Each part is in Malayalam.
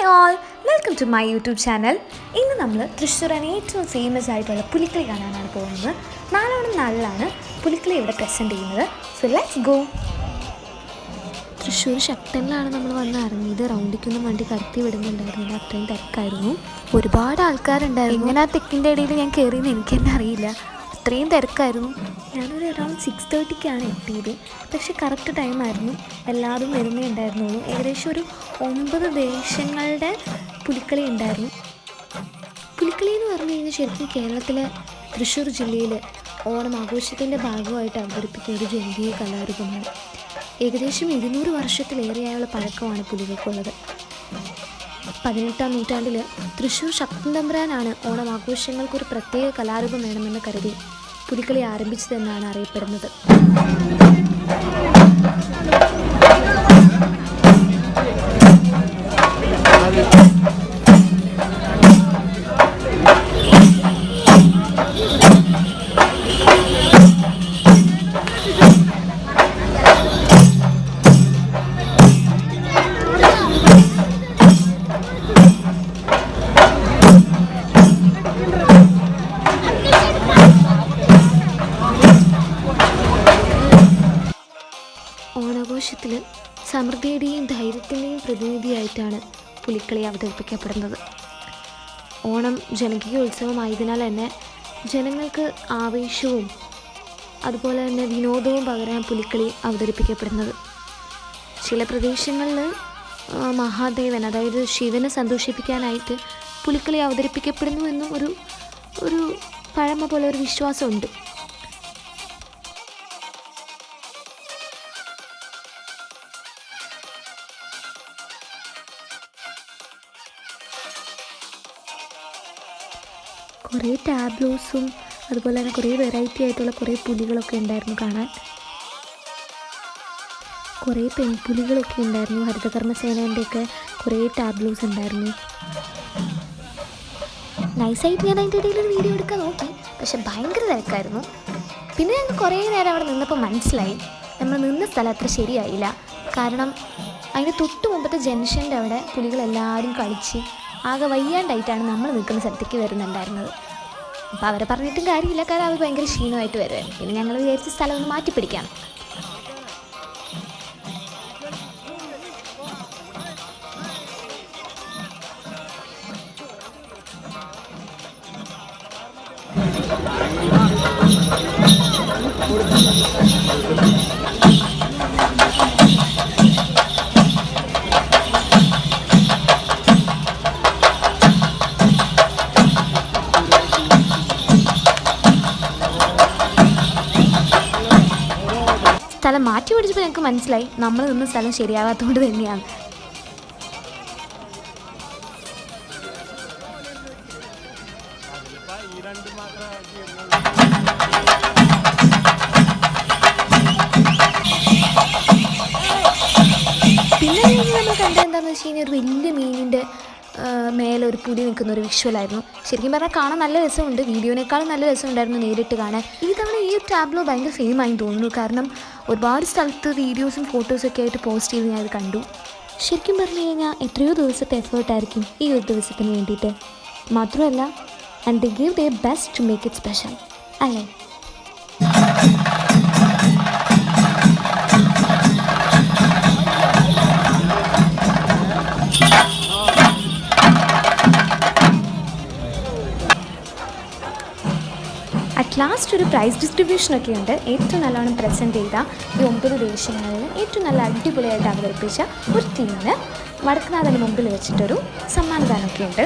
Hi all welcome to my YouTube channel ഇന്ന് നമ്മൾ തൃശ്ശൂരാണ് ഏറ്റവും ഫേമസ് ആയിട്ടുള്ള പുലിക്കളി കാണാനാണ് പോകുന്നത്. നാലോണം നാളിലാണ് പുലിക്കളി ഇവിടെ പ്രസന്റ് ചെയ്യുന്നത്. സോ ലെറ്റ്സ് ഗോ തൃശ്ശൂർ ശക്തനിലാണ് നമ്മൾ വന്ന് ഇറങ്ങിയത്. റൗണ്ടിക്കൊന്നും വണ്ടി കടത്തി വിടുന്നുണ്ടായിരുന്നില്ല. അത്രയും തിരക്കായിരുന്നു. ഒരുപാട് ആൾക്കാരുണ്ടായിരുന്നു. ഇങ്ങനെ ആ തെക്കിന്റെ ഇടയിൽ ഞാൻ കയറിയെന്ന് എനിക്ക് തന്നെ അറിയില്ല. അത്രയും തിരക്കായിരുന്നു. ഞാനൊരു അറൗണ്ട് സിക്സ് തേർട്ടിക്കാണ് എത്തിയത്. പക്ഷേ കറക്റ്റ് ടൈമായിരുന്നു എല്ലാവരും വരുന്നേ ഉണ്ടായിരുന്നുള്ളൂ. ഏകദേശം ഒരു ഒമ്പത് ദേശങ്ങളുടെ പുലിക്കളി ഉണ്ടായിരുന്നു. പുലിക്കളി എന്ന് പറഞ്ഞു കഴിഞ്ഞാൽ ശരിക്കും കേരളത്തിലെ തൃശ്ശൂർ ജില്ലയിൽ ഓണം ആഘോഷത്തിന്റെ ഭാഗമായിട്ട് അവതരിപ്പിക്കുന്ന ഒരു ജനകീയ കലാരൂപമാണ്. ഏകദേശം ഇരുന്നൂറ് വർഷത്തിലേറെയായുള്ള പഴക്കമാണ് പുലികൾക്കുള്ളത്. പതിനെട്ടാം നൂറ്റാണ്ടിൽ തൃശ്ശൂർ ശക്തൻ തമ്പുരാനാണ് ഓണം ആഘോഷങ്ങൾക്കൊരു പ്രത്യേക കലാരൂപം വേണമെന്ന് കരുതി. പുലിക്കളി ആരംഭിച്ചതെന്നാണ് അറിയപ്പെടുന്നത്. പ്രതിനിധിയായിട്ടാണ് പുലിക്കളി അവതരിപ്പിക്കപ്പെടുന്നത്. ഓണം ജനകീയ ഉത്സവമായതിനാൽ തന്നെ ജനങ്ങൾക്ക് ആവേശവും അതുപോലെ തന്നെ വിനോദവും പകരാൻ പുലിക്കളി അവതരിപ്പിക്കപ്പെടുന്നത്. ചില പ്രദേശങ്ങളിൽ മഹാദേവൻ അതായത് ശിവനെ സന്തോഷിപ്പിക്കാനായിട്ട് പുലിക്കളി അവതരിപ്പിക്കപ്പെടുന്നു എന്നും ഒരു ഒരു പഴമ പോലെ ഒരു വിശ്വാസമുണ്ട്. കുറേ ടാബ്ലോസും അതുപോലെ തന്നെ കുറേ വെറൈറ്റി ആയിട്ടുള്ള കുറേ പുലികളൊക്കെ ഉണ്ടായിരുന്നു കാണാൻ. കുറേ പെൺപുലികളൊക്കെ ഉണ്ടായിരുന്നു. ഹരിതകർമ്മസേനേന്റെയൊക്കെ കുറേ ടാബ്ലോസ് ഉണ്ടായിരുന്നു. നൈസായിട്ട് ഞാൻ അതിന്റെ ഇടയിൽ ഒരു വീഡിയോ എടുക്കാൻ നോക്കി. പക്ഷെ ഭയങ്കര തിരക്കായിരുന്നു. പിന്നെ ഞങ്ങൾ കുറേ നേരം അവിടെ നിന്നപ്പോൾ മനസ്സിലായി. നമ്മൾ നിന്ന സ്ഥലം അത്ര ശരിയായില്ല. കാരണം അതിന് തൊട്ട് മുമ്പത്തെ ജംഗ്ഷന്റെ അവിടെ പുലികളെല്ലാവരും കളിച്ച് ആകെ വയ്യാണ്ടായിട്ടാണ് നമ്മൾ നിൽക്കുന്ന സ്ഥലത്തേക്ക് വരുന്നുണ്ടായിരുന്നത്. അപ്പോൾ അവരെ പറഞ്ഞിട്ടും കാര്യമില്ല. കാരണം അവർ ഭയങ്കര ക്ഷീണമായിട്ട് വരുമായിരുന്നു പിന്നെ ഞങ്ങൾ വിചാരിച്ച സ്ഥലം ഒന്ന് മാറ്റി പിടിക്കാം. സ്ഥലം മാറ്റി പിടിച്ചപ്പോൾ ഞങ്ങൾക്ക് മനസ്സിലായി. നമ്മൾ നിന്ന സ്ഥലം ശരിയാകാത്തതുകൊണ്ട് തന്നെയാണ്. പിന്നെ നമ്മൾ കണ്ടത് എന്താണെന്ന് വെച്ച് കഴിഞ്ഞാൽ ഒരു വലിയ മീനിന്റെ മേലെ ഒരു പുലി നിൽക്കുന്ന ഒരു വിഷ്വലായിരുന്നു ശരിക്കും പറഞ്ഞാൽ കാണാൻ നല്ല രസമുണ്ട്. വീഡിയോനേക്കാളും നല്ല രസമുണ്ടായിരുന്നു നേരിട്ട് കാണാൻ. ഈ തവണ ഈ ഒരു ടാബ്ലോ ഭയങ്കര ഫെയിം ആയി തോന്നുന്നു. കാരണം ഒരുപാട് സ്ഥലത്ത് വീഡിയോസും ഫോട്ടോസും ഒക്കെ ആയിട്ട് പോസ്റ്റ് ചെയ്ത് ഞാനത് കണ്ടു. ശരിക്കും പറഞ്ഞു കഴിഞ്ഞാൽ എത്രയോ ദിവസത്തെ എഫേർട്ടായിരിക്കും ഈ ഒരു ദിവസത്തിന് വേണ്ടിയിട്ട്. മാത്രമല്ല and the give the best to make it special അല്ലേ? ലാസ്റ്റ് ഒരു പ്രൈസ് ഡിസ്ട്രിബ്യൂഷൻ ഒക്കെ ഉണ്ട്. ഏറ്റവും നല്ലോണം പ്രസന്റ് ചെയ്ത ഈ ഒമ്പത് ദേശങ്ങളിൽ ഏറ്റവും നല്ല അടിപൊളിയായിട്ട് അവതരിപ്പിച്ച ഒരു ടീമിന് വടക്കുനാഥന് മുമ്പിൽ വെച്ചിട്ടൊരു സമ്മാനദാനമൊക്കെ ഉണ്ട്.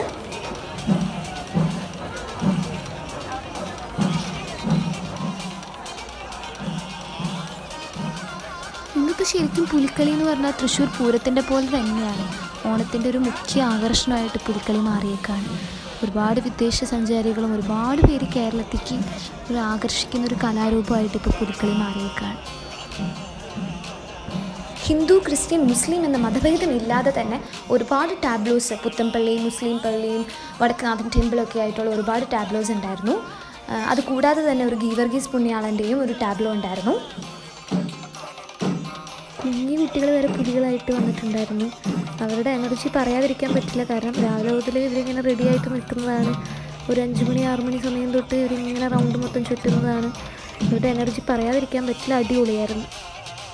ഇന്നിപ്പോൾ ശരിക്കും പുലിക്കളി എന്ന് പറഞ്ഞാൽ തൃശ്ശൂർ പൂരത്തിന്റെ പോലെ തന്നെയാണ്. ഓണത്തിന്റെ ഒരു മുഖ്യ ആകർഷണമായിട്ട് പുലിക്കളി മാറിയേക്കാണ്. ഒരുപാട് വിദേശ സഞ്ചാരികളും ഒരുപാട് പേര് കേരളത്തിലേക്ക് ഒരു ആകർഷിക്കുന്ന ഒരു കലാരൂപമായിട്ട് ഇപ്പോൾ പുലിക്കളി മാറിയേക്കാണ്. ഹിന്ദു ക്രിസ്ത്യൻ മുസ്ലിം എന്ന മതഭേദം ഇല്ലാതെ തന്നെ ഒരുപാട് ടാബ്ലോസ് പുത്തൻപള്ളി മുസ്ലിം പള്ളിയും വടക്കുനാഥൻ ടെമ്പിളൊക്കെ ആയിട്ടുള്ള ഒരുപാട് ടാബ്ലോസ് ഉണ്ടായിരുന്നു. അതുകൂടാതെ അത് കൂടാതെ തന്നെ ഒരു ഗീവർഗീസ് പുണ്യാളന്റെയും ഒരു ടാബ്ലോ ഉണ്ടായിരുന്നു. കുഞ്ഞു കുട്ടികൾ വരെ പുലികളായിട്ട് വന്നിട്ടുണ്ടായിരുന്നു. അവരുടെ എനർജി പറയാതിരിക്കാൻ പറ്റില്ല. കാരണം രാവിലെ മുതൽ ഇവരിങ്ങനെ റെഡി ആയിട്ട് നിൽക്കുന്നതാണ്. ഒരു അഞ്ച് മണി ആറ് മണി സമയം തൊട്ട് ഇവരിങ്ങനെ റൗണ്ട് മൊത്തം ചുറ്റുന്നതാണ്. ഇവരുടെ എനർജി പറയാതിരിക്കാൻ പറ്റില്ല അടിപൊളിയായിരുന്നു.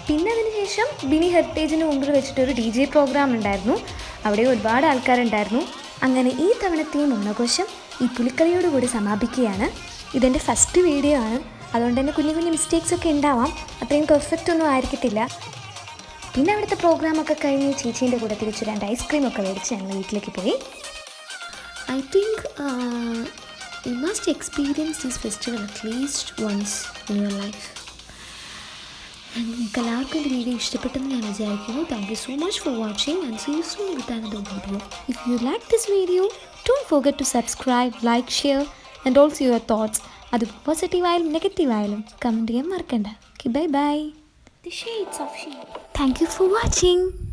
പിന്നെ അതിനുശേഷം ബിനി ഹെറിറ്റേജിന് മുമ്പിൽ വെച്ചിട്ട് ഒരു ഡി ജെ പ്രോഗ്രാം ഉണ്ടായിരുന്നു. അവിടെ ഒരുപാട് ആൾക്കാരുണ്ടായിരുന്നു. അങ്ങനെ ഈ തവണത്തെയും ഓണാഘോഷം ഈ പുലിക്കളിയോടുകൂടി സമാപിക്കുകയാണ്. ഇതെന്റെ ഫസ്റ്റ് വീഡിയോ ആണ്. അതുകൊണ്ട് തന്നെ കുഞ്ഞു കുഞ്ഞു മിസ്റ്റേക്സ് ഒക്കെ ഉണ്ടാവാം. അത്രയും പെർഫെക്റ്റ് ഒന്നും ആയിരിക്കത്തില്ല. പിന്നെ അവിടുത്തെ പ്രോഗ്രാമൊക്കെ കഴിഞ്ഞ് ചേച്ചീന്റെ കൂടെ തിരിച്ച് രണ്ട് ഐസ്ക്രീം ഒക്കെ മേടിച്ച് ഞങ്ങൾ വീട്ടിലേക്ക് പോയി. I think you must experience this festival at least once in your life. നിങ്ങൾക്ക് എല്ലാവർക്കും എന്റെ വീഡിയോ ഇഷ്ടപ്പെട്ടെന്ന് ഞാൻ വിചാരിക്കുന്നു. Thank you so much for watching and see you soon with another video if you like this video don't forget to subscribe like share and also your thoughts അത് പോസിറ്റീവായാലും നെഗറ്റീവായാലും കമന്റ് ചെയ്യാൻ മറക്കണ്ട. Okay bye bye the shades of she. Thank you for watching.